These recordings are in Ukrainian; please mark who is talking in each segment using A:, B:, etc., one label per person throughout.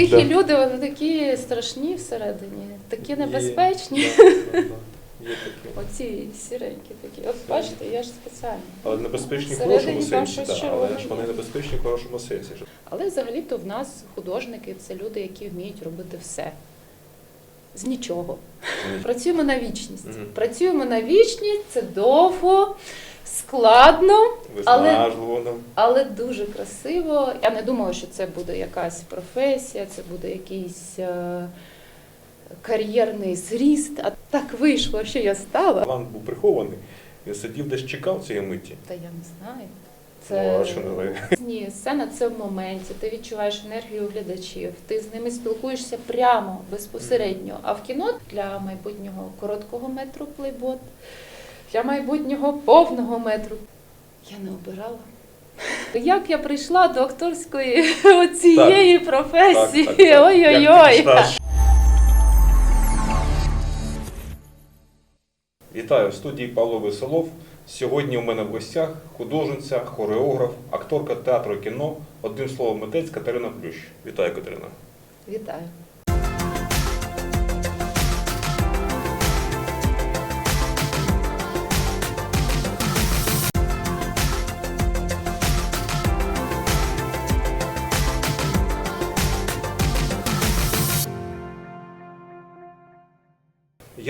A: Тихі
B: Да.
A: люди, вони такі страшні всередині, такі
B: Є,
A: небезпечні.
B: да, да, да. Є таке.
A: Оці сіренькі такі. От бачите, я ж спеціально.
B: Але небезпечні в хорошому сенсі,
A: червоне
B: але ж вони небезпечні в хорошому сенсі.
A: Але взагалі-то в нас художники це люди, які вміють робити все. З нічого. Працюємо на вічність. Працюємо на вічність, це довго, складно, але, але дуже красиво. Я не думала, що це буде якась професія, це буде якийсь е, кар'єрний зріст. А так вийшло, що я стала.
B: Талант був прихований. Він сидів десь чекав цієї миті.
A: Та я не знаю.
B: Ну, а що не ви?
A: Ні, сцена це в моменті. Ти відчуваєш енергію глядачів, ти з ними спілкуєшся прямо, безпосередньо. А в кіно для майбутнього короткого метру плейбот, для майбутнього повного метру. Я не обирала. Як я прийшла до акторської цієї професії? Ой-ой-ой.
B: Вітаю в студії Павло Веселов. Сьогодні у мене в гостях художниця, хореограф, акторка театру і кіно, одним словом, митець Катерина Плющ. Вітаю, Катерина.
A: Вітаю.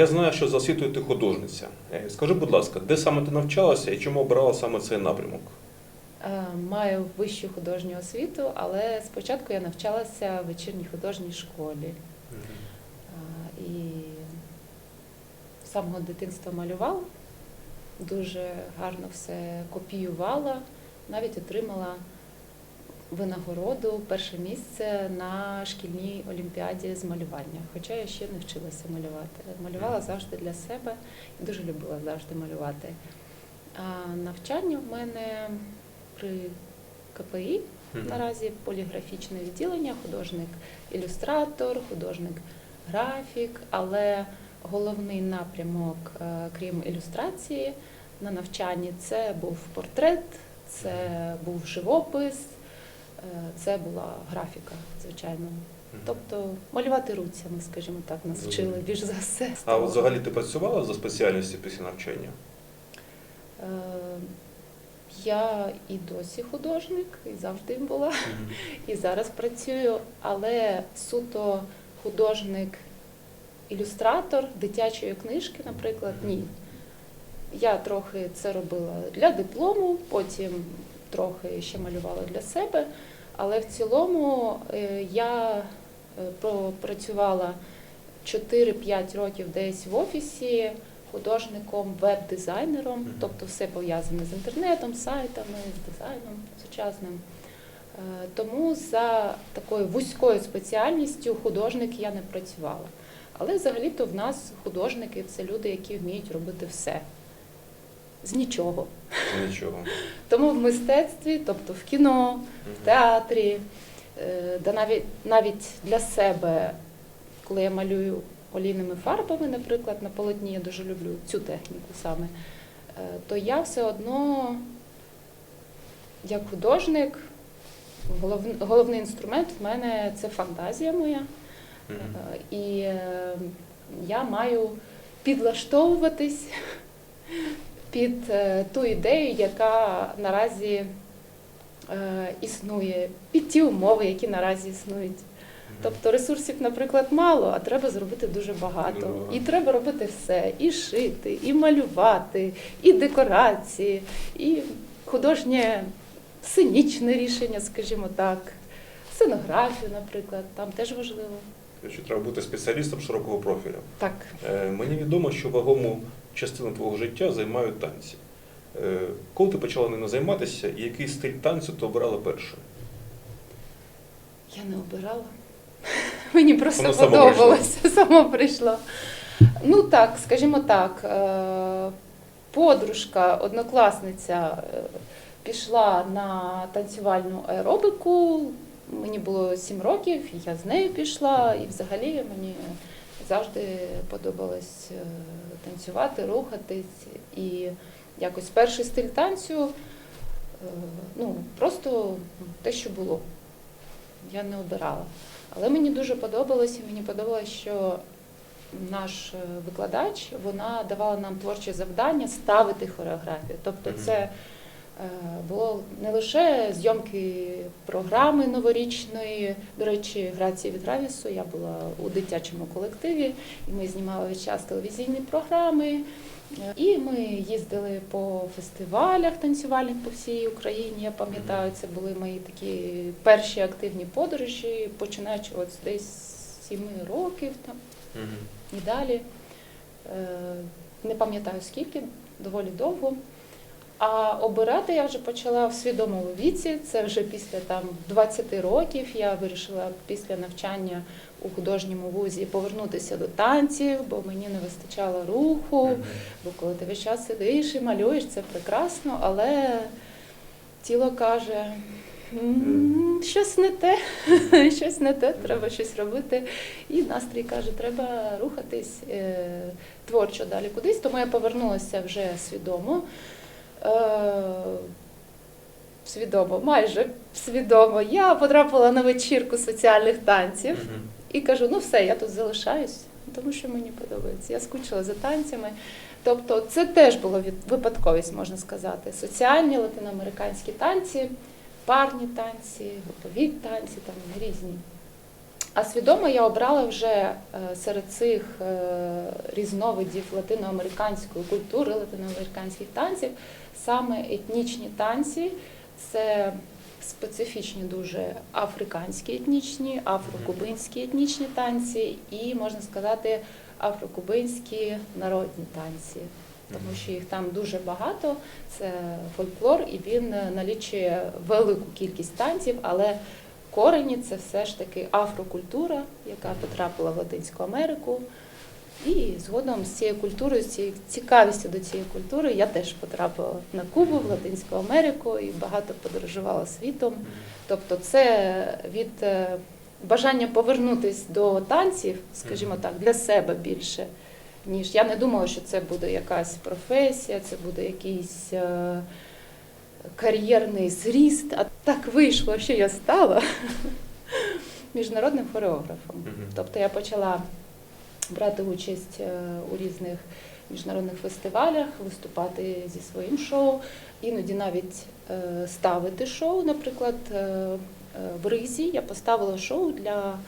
B: Я знаю, що за освітою ти художниця. Е, Скажи, будь ласка, де саме ти навчалася і чому обрала саме цей напрямок?
A: Е, Маю вищу художню освіту, але спочатку я навчалася в вечірній художній школі. А, І з самого дитинства малювала, дуже гарно все копіювала, навіть отримала винагороду перше місце на шкільній олімпіаді з малювання. Хоча я ще не вчилася малювати. Малювала завжди для себе і дуже любила завжди малювати. А навчання в мене при КПІ Наразі поліграфічне відділення, художник-ілюстратор, художник-графік, але головний напрямок, е, крім ілюстрації, на навчанні це був портрет, це був живопис, це була графіка, звичайно. Тобто малювати руцями, скажімо так, нас вчили більш за все.
B: А от взагалі ти працювала за спеціальністю після навчання?
A: Е, Я і досі художник, і завжди була. І зараз працюю, але суто художник-ілюстратор дитячої книжки, наприклад, ні. Я трохи це робила для диплому, потім трохи ще малювала для себе. Але в цілому е, я е, пропрацювала 4-5 років десь в офісі художником, веб-дизайнером, тобто все пов'язане з інтернетом, сайтами, з дизайном сучасним. Е, Тому за такою вузькою спеціальністю художник я не працювала. Але взагалі-то в нас художники це люди, які вміють робити все з нічого.
B: Нічого.
A: Тому в мистецтві, тобто в кіно, в театрі, е, да навіть навіть для себе, коли я малюю олійними фарбами, наприклад, на полотні, я дуже люблю цю техніку саме, е, то я все одно, як художник, голов- головний інструмент в мене це фантазія моя. Е, І я маю підлаштовуватись під е, ту ідею, яка наразі е, існує, під ті умови, які наразі існують. Тобто ресурсів, наприклад, мало, а треба зробити дуже багато.
B: Дуже багато.
A: І треба робити все: і шити, і малювати, і декорації, і художнє сценічне рішення, скажімо так, сценографію, наприклад, там теж важливо.
B: Що треба бути спеціалістом широкого профілю.
A: Так.
B: Е, Мені відомо, що вагому частину твого життя займають танці. Е, Коли ти почала ними займатися і який стиль танцю ти обирала першим?
A: Я не обирала. Мені просто
B: Воно
A: подобалося, само прийшло. Ну так, скажімо так, е, подружка, однокласниця е, пішла на танцювальну аеробику. Мені було сім років, я з нею пішла, і взагалі мені завжди подобалось е, танцювати, рухатись. І якось перший стиль танцю, е, ну, просто те, що було. Я не обирала. Але мені дуже подобалося, мені подобалося, що наш е, викладач вона давала нам творче завдання ставити хореографію. Тобто, це було не лише зйомки програми новорічної. До речі, грації від Равісу. Я була у дитячому колективі, і ми знімали час телевізійні програми. Е, І ми їздили по фестивалях танцювальних по всій Україні. Я пам'ятаю, це були мої такі перші активні подорожі, починаючи от десь з сіми років там і далі. Е, Не пам'ятаю скільки, доволі довго. А обирати я вже почала в свідомому віці. Це вже після там 20 років. Я вирішила після навчання у художньому вузі повернутися до танців, бо мені не вистачало руху. Бо коли ти весь час сидиш і малюєш, це прекрасно, але тіло каже, щось не те, щось не те, треба щось робити. І настрій каже, треба рухатись е, творчо далі кудись. Тому я повернулася вже свідомо. Е, Свідомо, майже свідомо. Я потрапила на вечірку соціальних танців. І кажу, ну все, я тут залишаюсь, тому що мені подобається. Я скучила за танцями. Тобто це теж було від- випадковість, можна сказати. Соціальні латиноамериканські танці, парні танці, групові танці, там різні. А свідомо я обрала вже е, серед цих е, різновидів латиноамериканської культури, латиноамериканських танців, саме етнічні танці. Це специфічні дуже африканські етнічні, афрокубинські етнічні танці і, можна сказати, афрокубинські народні танці. Тому що їх там дуже багато, це фольклор, і він налічує велику кількість танців, але корені це все ж таки афрокультура, яка потрапила в Латинську Америку. І згодом з цією культурою, з цією цікавістю до цієї культури я теж потрапила на Кубу, в Латинську Америку і багато подорожувала світом. Тобто, це від е, бажання повернутися до танців, скажімо так, для себе більше. Ніж я не думала, що це буде якась професія, це буде якийсь е, кар'єрний зріст. А так вийшло, що я стала міжнародним хореографом. Тобто я почала брати участь е, у різних міжнародних фестивалях, виступати зі своїм шоу, іноді навіть е, ставити шоу. Наприклад, е, в Ризі я поставила шоу для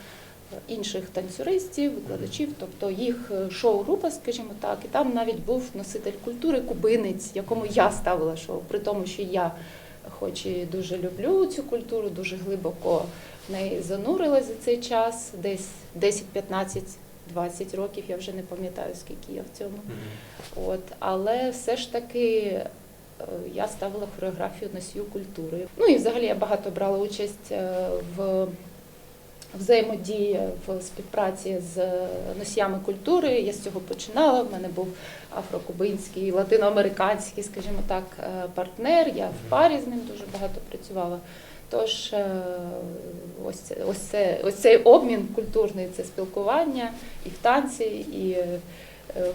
A: інших танцюристів, викладачів, тобто їх е, шоу-група, скажімо так, і там навіть був носитель культури кубинець, якому я ставила шоу, при тому, що я, хоч і дуже люблю цю культуру, дуже глибоко в неї занурилась за цей час, десь 10, 15, 20 років, я вже не пам'ятаю, скільки я в цьому. От, але все ж таки е, я ставила хореографію носію культури. Ну і взагалі я багато брала участь е, в взаємодії в співпраці з носіями культури. Я з цього починала. В мене був афрокубинський, латиноамериканський, скажімо так, е, партнер. Я в парі з ним дуже багато працювала. Тож е, ось, це, ось, це, ось цей обмін культурний це спілкування і в танці, і е,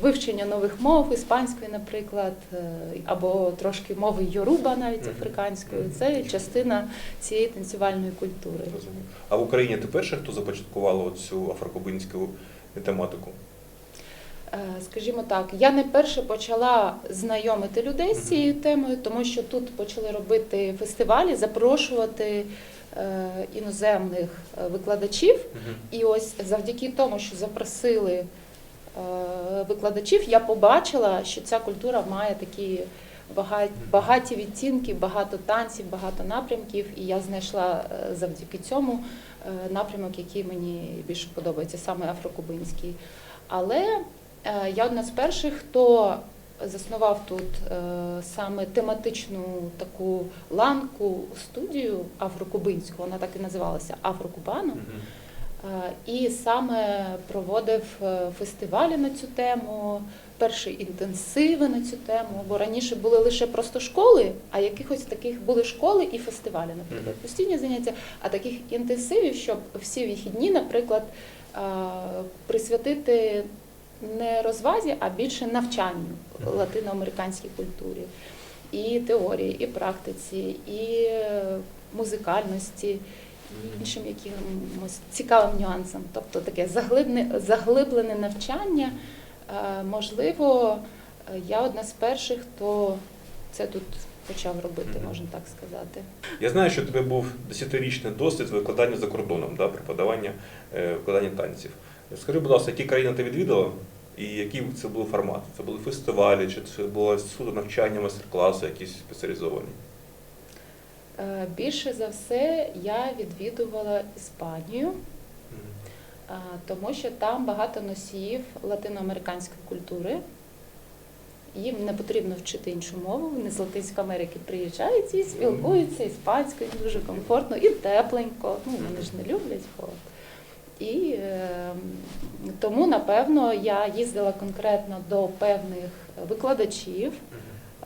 A: вивчення нових мов, іспанської, наприклад, е, або трошки мови Йоруба, навіть африканської. Це частина цієї танцювальної культури.
B: Розумію. А в Україні ти перша, хто започаткувала цю афрокубинську тематику?
A: Е, Скажімо так, я не перше почала знайомити людей з цією темою, тому що тут почали робити фестивалі, запрошувати е, іноземних е, викладачів. І ось завдяки тому, що запросили е, викладачів, я побачила, що ця культура має такі багаті відтінки, багато танців, багато напрямків. І я знайшла е, завдяки цьому е, напрямок, який мені більше подобається, саме афрокубинський. Але е, я одна з перших, хто заснував тут е, саме тематичну таку ланку студію афрокубинську, вона так і називалася Афрокубану. Е, І саме проводив е, фестивалі на цю тему, перші інтенсиви на цю тему, бо раніше були лише просто школи, а якихось таких були школи і фестивалі, наприклад, постійні заняття, а таких інтенсивів, щоб всі вихідні, наприклад, е, присвятити не розвазі, а більше навчанню латиноамериканській культурі, і теорії, і практиці, і музикальності іншим якимось цікавим нюансам. Тобто таке заглибне, заглиблене навчання. Е, Можливо, я одна з перших, хто це тут почав робити, можна так сказати.
B: Я знаю, що у тебе був десятирічний досвід викладання за кордоном, да, преподавання е, викладання танців. Скажи, будь ласка, які країни ти відвідала і який це був формат? Це були фестивалі, чи це було суто навчання, майстер-класи, якісь спеціалізовані?
A: Е, Більше за все я відвідувала Іспанію, тому що там багато носіїв латиноамериканської культури. Їм не потрібно вчити іншу мову. Вони з Латинської Америки приїжджають і спілкуються іспанською, дуже комфортно і тепленько. Ну, вони ж не люблять холод. І е, тому, напевно, я їздила конкретно до певних викладачів,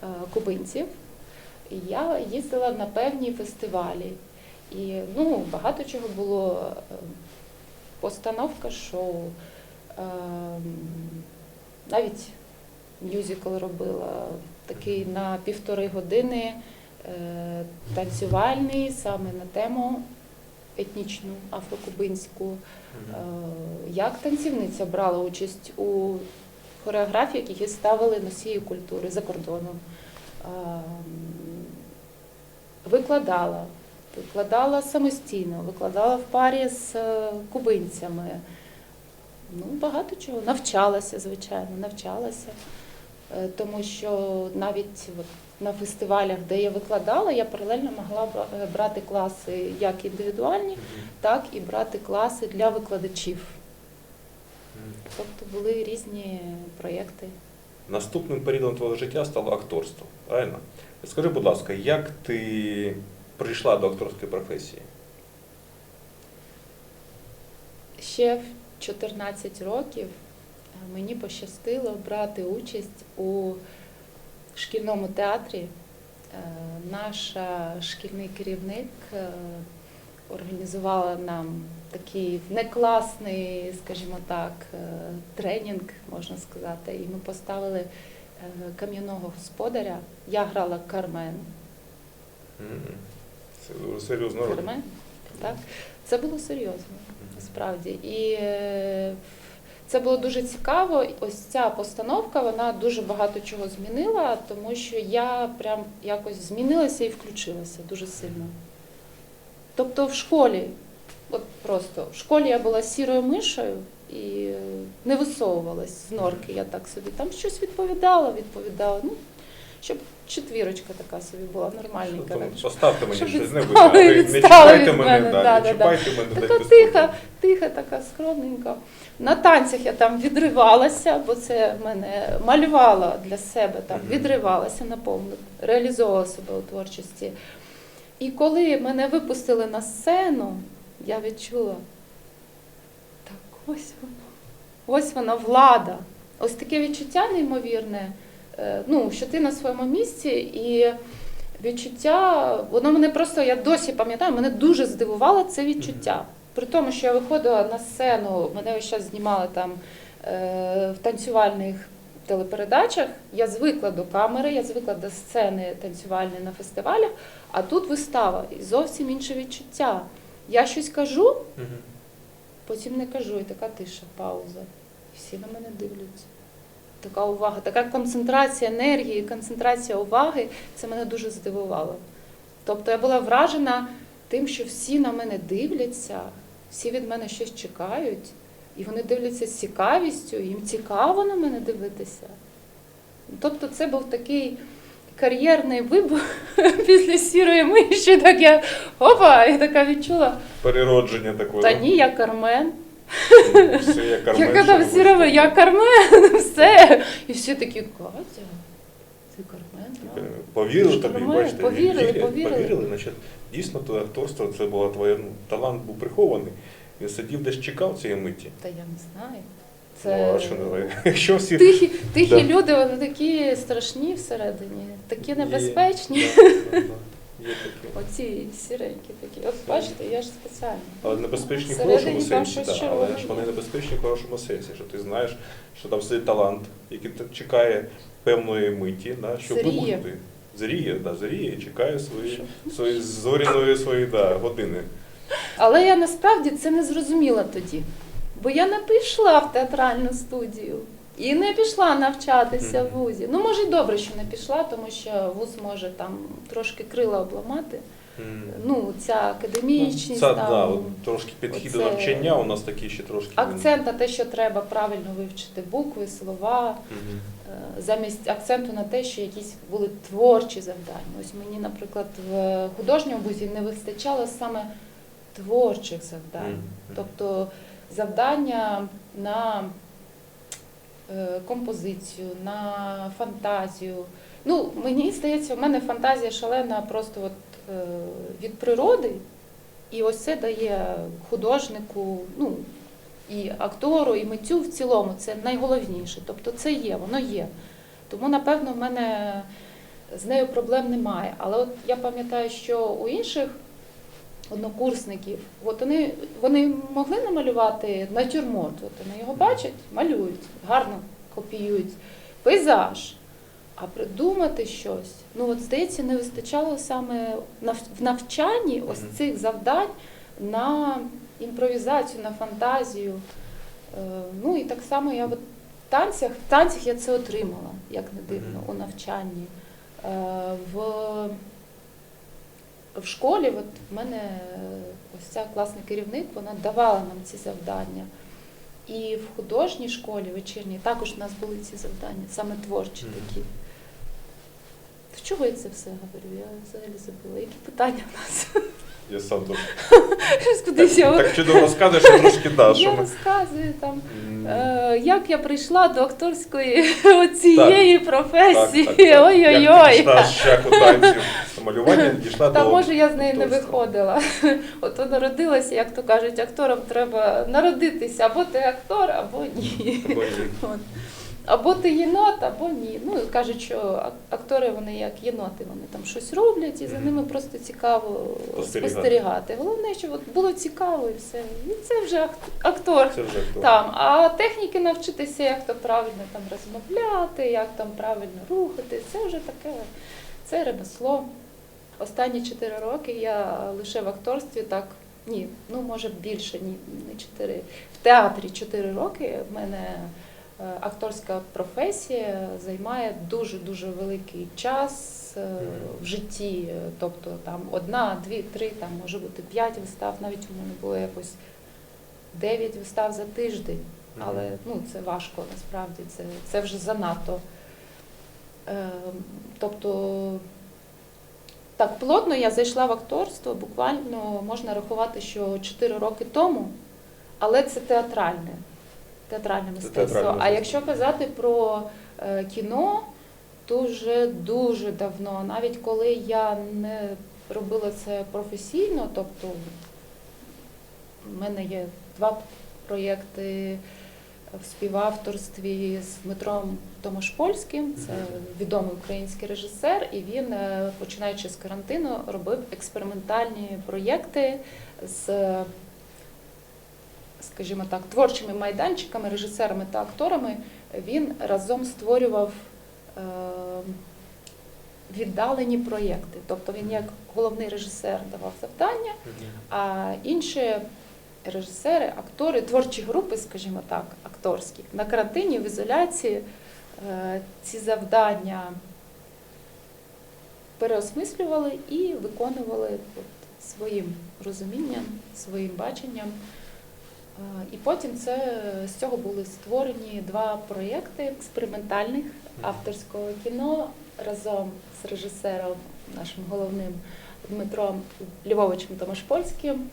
A: е, кубинців. І я їздила на певні фестивалі. І ну, багато чого було. е, Постановка шоу, е, навіть мюзикл робила такий на півтори години е, танцювальний саме на тему етнічну, афрокубинську. Е, Як танцівниця брала участь у хореографіях, які ставили носії культури за кордоном. Викладала, викладала самостійно, викладала в парі з е, кубинцями. Ну, багато чого. Навчалася, звичайно, навчалася. Е, Тому що навіть на фестивалях, де я викладала, я паралельно могла е, брати класи як індивідуальні, так і брати класи для викладачів. Тобто були різні проєкти.
B: Наступним періодом твого життя стало акторство. Правильно? Скажи, будь ласка, як ти прийшла до акторської професії?
A: Ще в 14 років е, мені пощастило брати участь у шкільному театрі. Е, Наш е, шкільний керівник е, організувала нам такий некласний, скажімо так, тренінг, можна сказати, і ми поставили кам'яного господаря. Я грала Кармен.
B: Це дуже серйозно.
A: Кармен. Так? Це було серйозно, насправді. І е, це було дуже цікаво. Ось ця постановка, вона дуже багато чого змінила, тому що я прям якось змінилася і включилася дуже сильно. Тобто в школі, от просто в школі я була сірою мишою і е, не висовувалась з норки, я так собі там щось відповідала, відповідала. Ну, щоб четвірочка така собі була, нормальний
B: Що. Поставте мені
A: Щоб
B: щось не
A: відстали,
B: не, чіпайте мене,
A: мене,
B: да,
A: да,
B: не
A: да,
B: чіпайте мене
A: Така тиха, тиха, така скромненька. На танцях я там відривалася, бо це мене малювала для себе, там відривалася наповну, реалізовувала себе у творчості. І коли мене випустили на сцену, я відчула, ось воно, ось вона влада. Ось таке відчуття неймовірне, е, ну, що ти на своєму місці і відчуття, воно мене просто, я досі пам'ятаю, мене дуже здивувало це відчуття. При тому, що я виходила на сцену, мене ось зараз знімали там е, в танцювальних телепередачах. Я звикла до камери, я звикла до сцени танцювальної на фестивалях, а тут вистава і зовсім інше відчуття. Я щось кажу. Потім не кажу, і така тиша, пауза. І всі на мене дивляться. Така увага, така концентрація енергії, концентрація уваги, це мене дуже здивувало. Тобто я була вражена тим, що всі на мене дивляться, всі від мене щось чекають, і вони дивляться з цікавістю, їм цікаво на мене дивитися. Тобто це був такий кар'єрний вибух після сірої миші, так я опа, я така відчула.
B: Переродження такого.
A: Та ні, я Кармен.
B: Ну, Все, як Кармен,
A: Яка
B: що
A: там сіра,
B: будете?
A: я Кармен, все. І всі такі, Катя, ти Кармен?
B: Е. Повірили
A: Що
B: тобі,
A: нормально,
B: бачите,
A: повірили,
B: вірять,
A: повірили.
B: повірили. Значить, дійсно, то акторство це була твоя, ну, талант був прихований. Він сидів десь чекав цієї миті.
A: Та я не знаю.
B: Ну, а що не. Якщо всі
A: тихі, тихі
B: Да.
A: люди, вони такі страшні всередині, такі
B: Є,
A: небезпечні.
B: да, да, да. Є такі.
A: Оці сіренькі такі. От бачите, я ж спеціально.
B: Але небезпечні в хорошому сенсі, так. Але ж вони небезпечні в хорошому сенсі, що ти знаєш, що там сидить талант, який чекає певної миті, да, щоб вибухнути. Зріє, да, зріє чекає свої, свої зоряної свої да, години.
A: Але я насправді це не зрозуміла тоді. Бо я не пішла в театральну студію і не пішла навчатися в вузі. Ну, може, й добре, що не пішла, тому що вуз може там трошки крила обламати. Ну, ця академічність,
B: Це,
A: там,
B: да, от, трошки підхід до
A: оце-
B: навчання у нас такий ще трошки. він-
A: акцент на те, що треба правильно вивчити букви, слова,
B: Мгм.
A: е, замість акценту на те, що якісь були творчі завдання. Ось мені, наприклад, в художньому вузі не вистачало саме творчих завдань.
B: Мгм.
A: Тобто завдання на е, композицію, на фантазію. Ну, мені здається, в мене фантазія шалена просто от, е, від природи, і ось це дає художнику, ну, і актору, і митцю в цілому. Це найголовніше. Тобто це є, воно є. Тому, напевно, в мене з нею проблем немає. Але от я пам'ятаю, що у інших однокурсників, от вони, вони могли намалювати натюрморт, от вони його бачать, малюють, гарно копіюють пейзаж. А придумати щось, ну от здається, не вистачало саме в навчанні ось цих завдань на імпровізацію, на фантазію. Е, Ну і так само я в танцях, в танцях я це отримала, як не дивно, у навчанні. Е, В, в школі, от в мене е, ось ця класний керівник, вона давала нам ці завдання. І в художній школі вечірній також у нас були ці завдання, саме творчі такі. В чого я це все говорю? Я взагалі забула. Які питання в нас?
B: Я сам тут.
A: Я,
B: Так чудово розказуєш, що трошки да, що
A: я
B: ми.
A: розказую там. Е, як я прийшла до акторської цієї професії.
B: так, так, так.
A: Ой-ой-ой.
B: Пішла з шляху малювання, дійшла
A: Та
B: до
A: може я з неї не виходила. Ото народилася, як то кажуть, актором треба народитися, або ти актор, або ні.
B: Або.
A: От. Ти єнот, або ні. Ну кажуть, що актори вони як єноти, вони там щось роблять, і за ними просто цікаво
B: Спостерігати.
A: спостерігати. Головне, щоб от було цікаво і все. І це вже актор.
B: Це вже актор.
A: Там, а техніки навчитися, як то правильно там розмовляти, як там правильно рухати, це вже таке, це ремесло. Останні 4 роки я лише в акторстві так, ні, ну може більше, ні, не 4. В театрі 4 роки в мене е, акторська професія займає дуже-дуже великий час е, в житті. Тобто там одна, дві, три, там може бути п'ять вистав, навіть у мене було якось 9 вистав за тиждень. Але ну, це важко насправді, це, це вже занадто. Е, тобто, так плотно я зайшла в акторство, буквально можна рахувати, що 4 роки тому, але це театральне, театральне мистецтво.
B: театральне
A: А якщо казати про е, кіно, то вже дуже давно, навіть коли я не робила це професійно, тобто в мене є два проєкти в співавторстві з Дмитром Томашпольським. Це відомий український режисер, і він, е, починаючи з карантину, робив експериментальні проєкти з, скажімо так, творчими майданчиками, режисерами та акторами. Він разом створював е, віддалені проєкти. Тобто він як головний режисер давав завдання. А інші режисери, актори, творчі групи, скажімо так, акторські, на карантині в ізоляції е, ці завдання переосмислювали і виконували от своїм розумінням, своїм баченням. Е, І потім це, з цього були створені два проєкти експериментальних авторського кіно разом з режисером, нашим головним Дмитром Львовичем Томашпольським.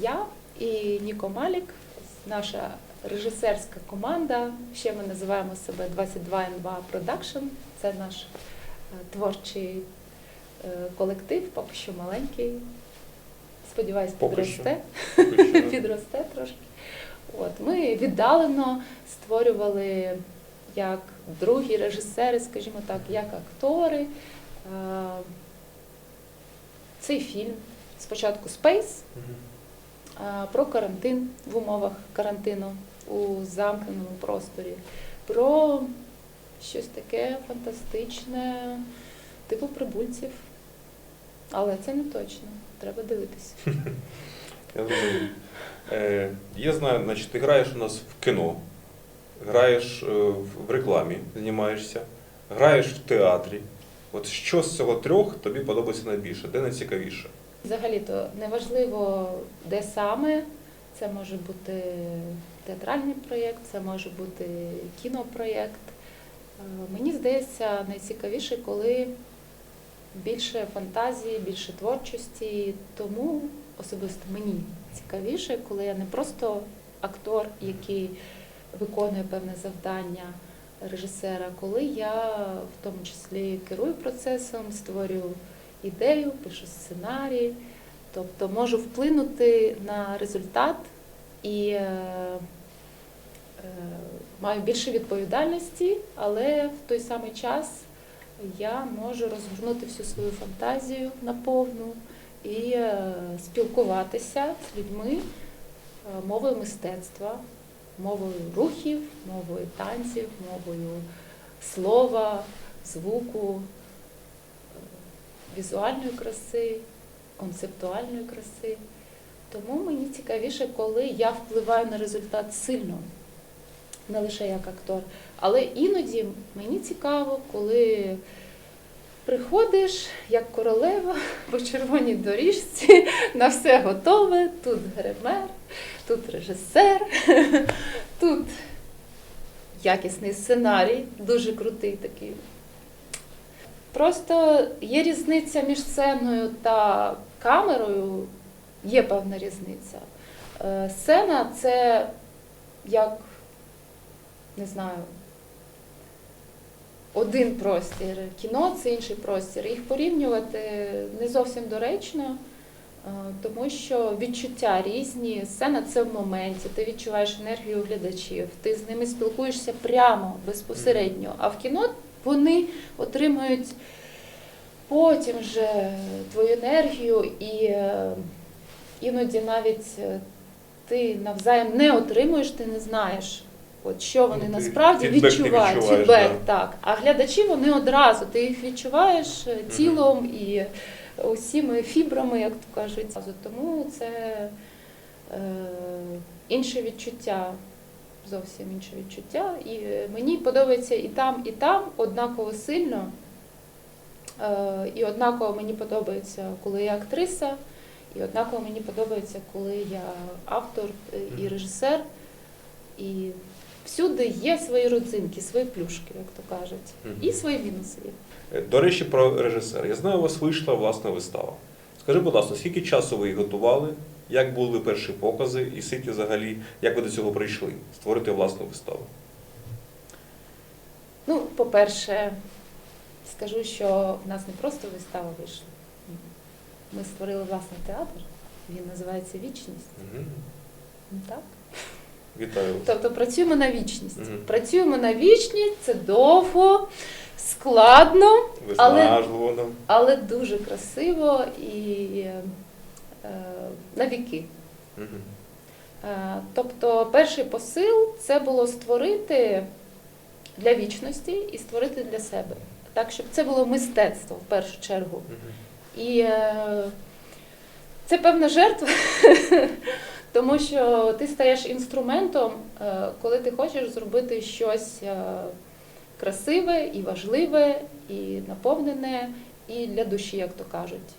A: Я і Ніко Малік, наша режисерська команда. Ще ми називаємо себе 22N2 Production. Це наш е, творчий е, колектив, поки що маленький. Сподіваюсь, підросте. Підросте трошки. От, ми віддалено створювали як другі режисери, скажімо так, як актори. Е, Цей фільм спочатку Space про карантин в умовах карантину у замкненому просторі, про щось таке фантастичне, типу прибульців. Але це не точно, треба дивитися.
B: Я зрозумів. Е, я знаю, значить, ти граєш у нас в кіно, граєш е, в рекламі, знімаєшся, граєш в театрі. От що з цього трьох тобі подобається найбільше? Де найцікавіше?
A: Взагалі-то неважливо, де саме. Це може бути театральний проєкт, це може бути кінопроєкт. Е, Мені здається, найцікавіше, коли більше фантазії, більше творчості. Тому особисто мені цікавіше, коли я не просто актор, який виконує певне завдання режисера, коли я в тому числі керую процесом, створюю ідею, пишу сценарій, тобто можу вплинути на результат і е, е, маю більше відповідальності, але в той самий час я можу розгорнути всю свою фантазію наповну і е, спілкуватися з людьми е, мовою мистецтва, мовою рухів, мовою танців, мовою слова, звуку, візуальної краси, концептуальної краси. Тому мені цікавіше, коли я впливаю на результат сильно, не лише як актор. Але іноді мені цікаво, коли приходиш як королева по червоній доріжці, на все готове, тут гример, тут режисер, тут якісний сценарій, дуже крутий такий. Просто є різниця між сценою та камерою, є певна різниця. Е, Сцена це як, не знаю, один простір, кіно це інший простір. Їх порівнювати не зовсім доречно, е, тому що відчуття різні. Сцена це в моменті, ти відчуваєш енергію глядачів, ти з ними спілкуєшся прямо, безпосередньо. А в кіно вони отримують потім вже твою енергію і е, іноді навіть е, ти навзаєм не отримуєш, ти не знаєш. От що вони
B: Ну,
A: насправді
B: фідбек
A: відчувають, фідбек,
B: да.
A: так. А глядачі вони одразу, ти їх відчуваєш е, тілом і усіми фібрами, як то кажуть. Тому це е, інше відчуття, зовсім інше відчуття. І е, мені подобається і там, і там однаково сильно. Е, І однаково мені подобається, коли я актриса, і однаково мені подобається, коли я автор е, і режисер. І всюди є свої родзинки, свої плюшки, як то кажуть, і свої мінуси є.
B: До речі, про режисера. Я знаю, у вас вийшла власна вистава. Скажи, будь ласка, скільки часу ви її готували? Як були перші покази, і скільки взагалі, як ви до цього прийшли? Створити власну виставу?
A: Ну, по-перше, скажу, що в нас не просто вистава вийшла. Ми створили власний театр, він називається Вічність.
B: Угу.
A: Ну, Так?
B: Вітаю вас.
A: Тобто працюємо на вічність.
B: Мгм.
A: Працюємо на вічність, це довго, складно, але- але дуже красиво і на віки. Е, Тобто, перший посил це було створити для вічності і створити для себе. Так, щоб це було мистецтво в першу чергу. І е, це певна жертва, тому що ти стаєш інструментом, е, коли ти хочеш зробити щось е, красиве і важливе, і наповнене, і для душі, як то кажуть.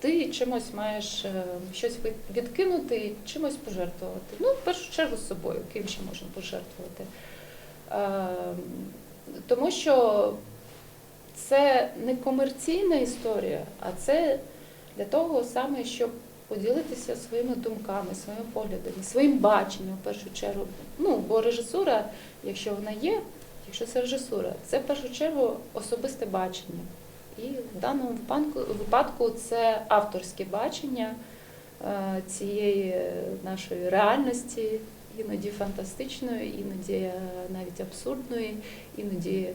A: Ти чимось маєш е, щось відкинути, чимось пожертвувати. Ну, в першу чергу з собою, ким ще можна пожертвувати. Е, Тому що це не комерційна історія, а це для того саме, щоб поділитися своїми думками, своїми поглядами, своїм баченням в першу чергу. Ну, бо режисура, якщо вона є, якщо це режисура, це в першу чергу особисте бачення. І в даному випадку, це авторське бачення е, цієї нашої реальності, іноді фантастичної, іноді е, навіть абсурдної, іноді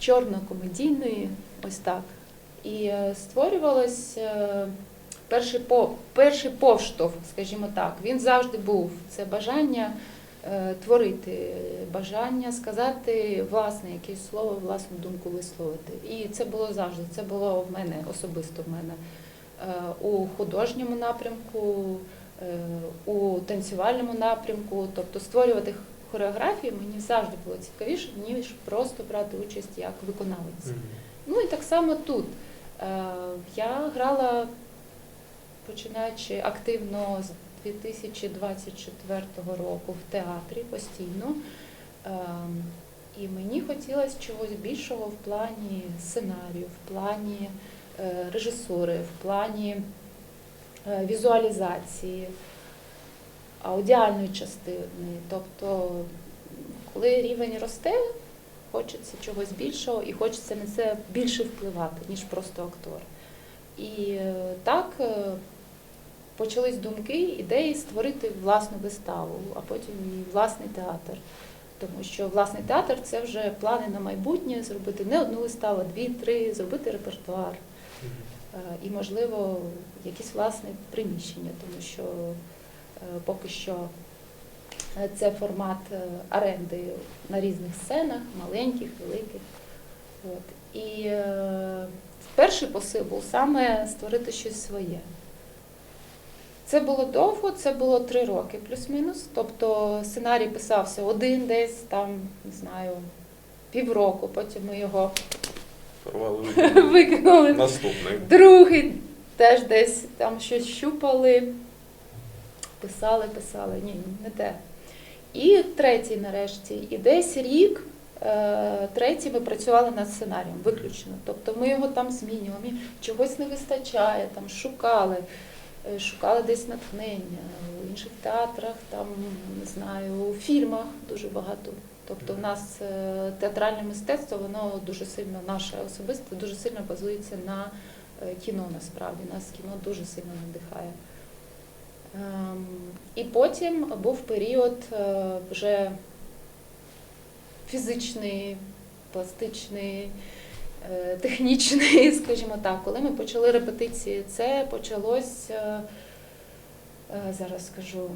A: чорно-комедійної, ось так. І е, створювалось перший, перший повштовх, скажімо так, він завжди був. Це бажання творити, бажання сказати власне якесь слово, власну думку висловити. І це було завжди. Це було в мене особисто в мене. е, у художньому напрямку, е, у танцювальному напрямку. Тобто створювати хореографії мені завжди було цікавіше, ніж просто брати участь як виконавець. Ну і так само тут. Е, Я грала, починаючи активно з 2024 року в театрі постійно. Ем, І мені хотілося чогось більшого в плані сценарію, в плані е, режисури, в плані е, візуалізації, аудіальної частини. Тобто, коли рівень росте, хочеться чогось більшого і хочеться на це більше впливати, ніж просто актор. І е, так почались думки, ідеї створити власну виставу, а потім і власний театр. Тому що власний театр це вже плани на майбутнє, зробити не одну виставу, а дві, три, зробити репертуар. Е, І, можливо, якісь власне приміщення, тому що е, поки що е, це формат оренди на різних сценах, маленьких, великих. От. І перший посил був саме створити щось своє. Це було довго, це було три роки плюс-мінус. Тобто сценарій писався один десь там, не знаю, півроку, потім ми його
B: Порвали
A: викинули.
B: Наступний.
A: Другий теж десь там щось щупали, писали, писали. Ні, не те. І третій нарешті. І десь рік е, третій ми працювали над сценарієм виключно. Тобто ми його там змінювали, чогось не вистачає, там шукали, шукали десь натхнення у інших театрах, там не знаю, у фільмах дуже багато. Тобто у нас е, театральне мистецтво, воно дуже сильно, наше особисте, дуже сильно базується на е, кіно насправді. Нас кіно дуже сильно надихає. Ем, І потім був період е, вже фізичний, пластичний, технічний, скажімо так, коли ми почали репетиції. Це почалось, е, е, зараз скажу,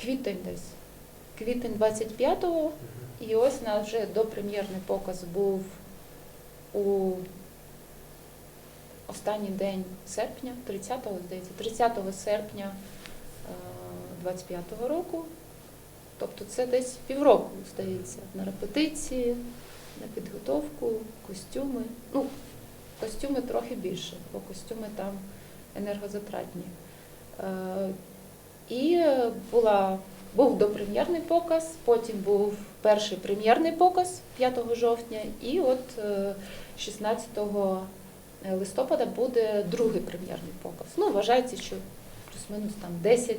A: квітень десь. Квітень 25-го, і ось у нас вже допрем'єрний показ був у останній день серпня, 30-го, здається, 30 серпня е, 25-го року. Тобто це десь півроку, здається, на репетиції, на підготовку, костюми. Ну, костюми трохи більше, бо костюми там енергозатратні. Е, І е, була, був допрем'єрний показ, потім був перший прем'єрний показ 5 жовтня, і от е, 16 листопада буде другий прем'єрний показ. Ну, вважається, що плюс-мінус там 10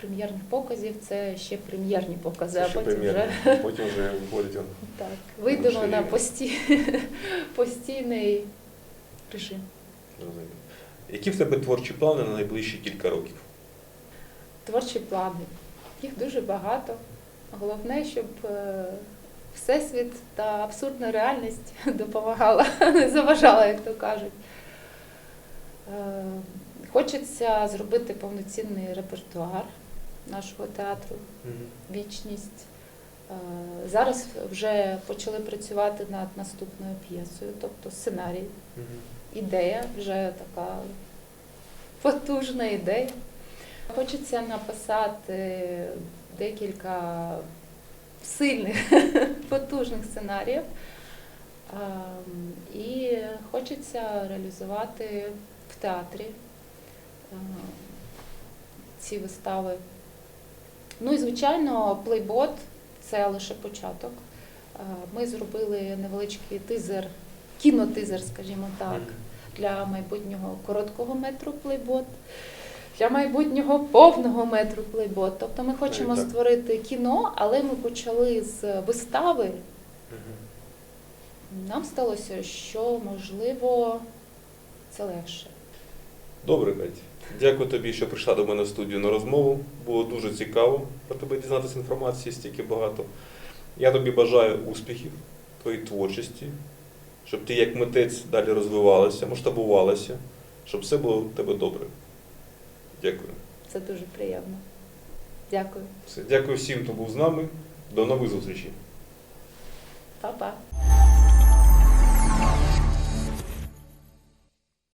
A: прем'єрних показів це ще прем'єрні покази, а потім вже
B: Потім вже виходить
A: так, вийдемо на пості... постійний режим.
B: Розумію. Які в тебе творчі плани на найближчі кілька років?
A: Творчі плани. Їх дуже багато. Головне, щоб е, всесвіт та абсурдна реальність допомагала, не заважала, як то кажуть. Е, Хочеться зробити повноцінний репертуар нашого театру, вічність. Е, Зараз вже почали працювати над наступною п'єсою, тобто сценарій, ідея вже така потужна ідея. Хочеться написати декілька сильних, потужних сценаріїв. Ем, І хочеться реалізувати в театрі е, ці вистави. Ну і, звичайно, плейбот це лише початок. Е, Ми зробили невеличкий тизер, кінотизер, скажімо так, для майбутнього короткого метру плейбот, для майбутнього повного метру плейбот. Тобто ми хочемо
B: так.
A: створити кіно, але ми почали з вистави. Нам сталося, що можливо це легше.
B: Добре, Катя. Дякую тобі, що прийшла до мене в студію на розмову. Було дуже цікаво про тебе дізнатися інформації стільки багато. Я тобі бажаю успіхів, твоїй творчості, щоб ти як митець далі розвивалася, масштабувалася, щоб все було у тебе добре. Дякую.
A: Це дуже приємно. Дякую.
B: Все. Дякую всім, хто був з нами. До нових зустрічей.
A: Па-па.